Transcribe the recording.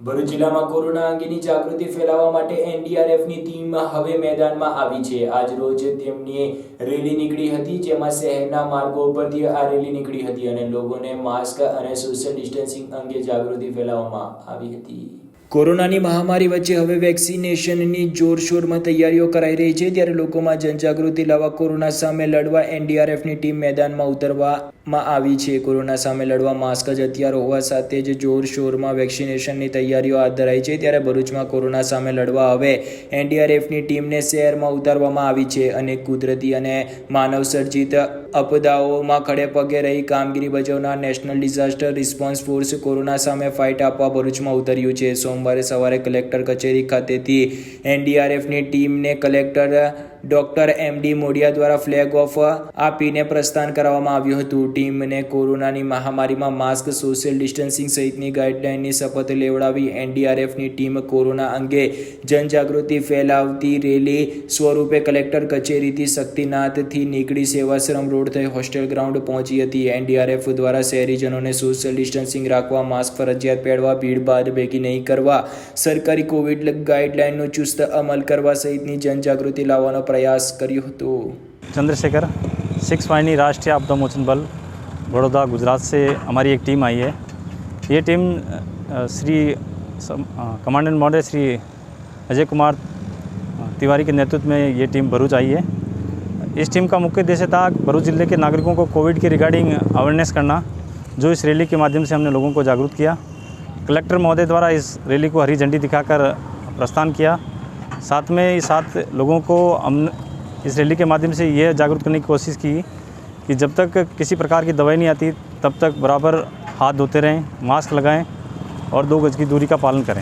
ભરૂચ જિલ્લામાં કોરોના અંગેની જાગૃતિ ફેલાવવા માટે એનડીઆરએફની ટીમ હવે મેદાનમાં આવી છે. આજ રોજ તેમની રેલી નીકળી હતી, જેમાં શહેરના માર્ગો ઉપરથી આ રેલી નીકળી હતી અને લોકોને માસ્ક અને સોશિયલ ડિસ્ટન્સિંગ અંગે જાગૃતિ ફેલાવવામાં આવી હતી. કોરોનાની મહામારી વચ્ચે હવે વેક્સિનેશનની જોરશોરમાં તૈયારીઓ કરાઈ રહી છે, ત્યારે લોકોમાં જનજાગૃતિ લાવવા, કોરોના સામે લડવા એનડીઆરએફની ટીમ મેદાનમાં ઉતરવામાં આવી છે. કોરોના સામે લડવા માસ્ક જ હથિયાર હોવા સાથે જ જોરશોરમાં વેક્સિનેશનની તૈયારીઓ હાથ ધરાઈ છે ત્યારે ભરૂચમાં કોરોના સામે લડવા હવે એનડીઆરએફની ટીમને શહેરમાં ઉતારવામાં આવી છે અને કુદરતી અને માનવ આપદાઓમાં ખડે પગે રહી કામગીરી બજાવનાર National Disaster Response Force corona સામે ફાઇટ આપવા ભરૂચમાં ઉતર્યું છે. સોમવારે સવારે કલેક્ટર કચેરી ખાતેથી એનડીઆરએફની ટીમને collector doctor M D Modiya દ્વારા ફ્લેગ ઓફ આપીને પ્રસ્થાન કરાવવામાં આવ્યું હતું. ટીમને કોરોનાની મહામારીમાં માસ્ક સોશિયલ ડિસ્ટન્સિંગ સહિતની ગાઈડલાઇનની શપથ લેવડાવી એનડીઆરએફની ટીમ કોરોના અંગે જનજાગૃતિ ફેલાવતી રેલી સ્વરૂપે કલેક્ટર કચેરીથી શક્તિનાથથી નીકળી સેવાશ્રમ રોડ થઈ હોસ્ટેલ ગ્રાઉન્ડ પહોંચી હતી એનડીઆરએફ દ્વારા શહેરીજનોને સોશિયલ ડિસ્ટન્સિંગ રાખવા માસ્ક ફરજિયાત પહેરવા ભીડભાડ ભેગી નહીં કરવા સરકારી કોવિડ ગાઈડલાઇનનો ચુસ્ત અમલ કરવા સહિતની જનજાગૃતિ લાવવાનો પ્રયાસ કર્યો હતો चंद्रशेखर सिक्स वाहिनी राष्ट्रीय आपदा मोचन बल बड़ौदा गुजरात से हमारी एक टीम आई है ये टीम अ, श्री सम- अ, कमांडेंट महोदय श्री अजय कुमार अ, तिवारी के नेतृत्व में ये टीम भरूच आई है इस टीम का मुख्य उद्देश्य था भरूच ज़िले के नागरिकों को कोविड के रिगार्डिंग अवेयरनेस करना, जो इस रैली के माध्यम से हमने लोगों को जागरूक किया। कलेक्टर महोदय द्वारा इस रैली को हरी झंडी दिखाकर प्रस्थान किया। साथ में साथ लोगों को हम इस रैली के माध्यम से यह जागरूक करने की कोशिश की कि जब तक किसी प्रकार की दवाई नहीं आती, तब तक बराबर हाथ धोते रहें, मास्क लगाएँ और दो गज की दूरी का पालन करें।